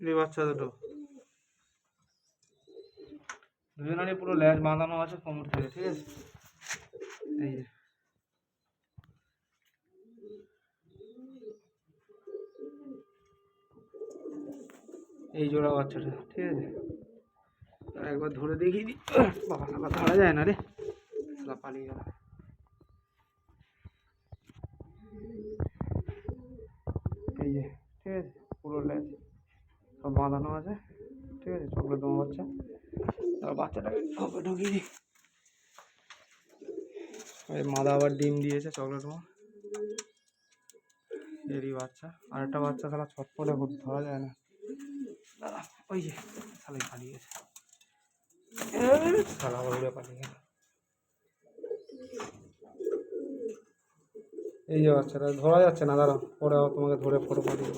এই বাচ্চা দুটো। দুজনেরই পুরো ল্যাজ বাঁধানো আছে কোমর থেকে, ঠিক আছে? এই যে। এই জোড়া বাচ্চাটা, ঠিক আছে? একবার ধরে দেখিয়ে দিই। বাবা আবার ধরা যায় না রে। পালিয়ে গেল। এই যে, ঠিক আছে? পুরো ল্যাজ। সব বাঁধানো আছে। ঠিক আছে, চকলেট তোমার বাচ্চা আর বাচ্চাটাকে ঢোকে ঢুকিয়ে দিই। মাদা আবার ডিম দিয়েছে চকলেট মা। এরই বাচ্চা। আর একটা বাচ্চা শালা ছটপটে ধরা যায় না। দাঁড়া ওই যে শালাই পালিয়ে উড়ে পালিয়ে এই যে বাচ্চাটা, ধরা যাচ্ছে না দাঁড়া পরে তোমাকে ধরে ফটো পাঠিয়ে।